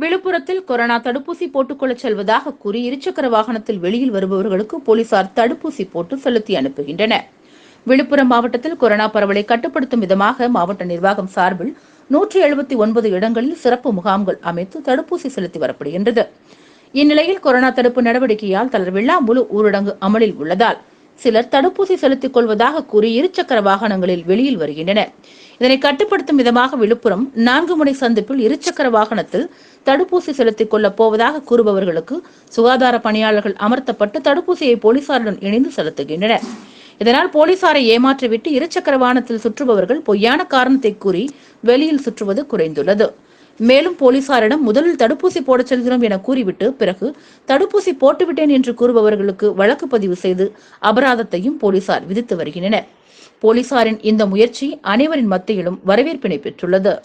விழுப்புரத்தில் கொரோனா தடுப்பூசி போட்டுக்கொள்ள செல்வதாக கூறி இருசக்கர வாகனத்தில் வெளியில் வருபவர்களுக்கு போலீசார் தடுப்பூசி போட்டு செலுத்தி அனுப்புகின்றனர். விழுப்புரம் மாவட்டத்தில் கொரோனா பரவலை கட்டுப்படுத்தும் விதமாக மாவட்ட நிர்வாகம் சார்பில் நூற்றி எழுபத்தி ஒன்பது இடங்களில் சிறப்பு முகாம்கள் அமைத்து தடுப்பூசி செலுத்தி வரப்படுகின்றது. இந்நிலையில் கொரோனா தடுப்பு நடவடிக்கையால் தளர்வில்லா முழு ஊரடங்கு அமலில் உள்ளதால் சிலர் தடுப்பூசி செலுத்திக் கொள்வதாக கூறி இருசக்கர வாகனங்களில் வெளியில் வருகின்றனர். இதனை கட்டுப்படுத்தும் விதமாக விழுப்புரம் நான்கு முனை சந்திப்பில் இருசக்கர வாகனத்தில் தடுப்பூசி செலுத்திக் கொள்ளப் போவதாக கூறுபவர்களுக்கு சுகாதார பணியாளர்கள் அமர்த்தப்பட்டு தடுப்பூசியை போலீசாருடன் இணைந்து செலுத்துகின்றனர். இதனால் போலீசாரை ஏமாற்றிவிட்டு இருசக்கர வாகனத்தில் சுற்றுபவர்கள் பொய்யான காரணத்தை கூறி வெளியில் சுற்றுவது குறைந்துள்ளது. மேலும் போலீசாரிடம் முதலில் தடுப்பூசி போடச் செல்கிறோம் என கூறிவிட்டு பிறகு தடுப்பூசி போட்டுவிட்டேன் என்று கூறுபவர்களுக்கு வழக்கு பதிவு செய்து அபராதத்தையும் போலீசார் விதித்து வருகின்றனர். போலீசாரின் இந்த முயற்சி அனைவரின் மத்தியிலும் வரவேற்பினை பெற்றுள்ளது.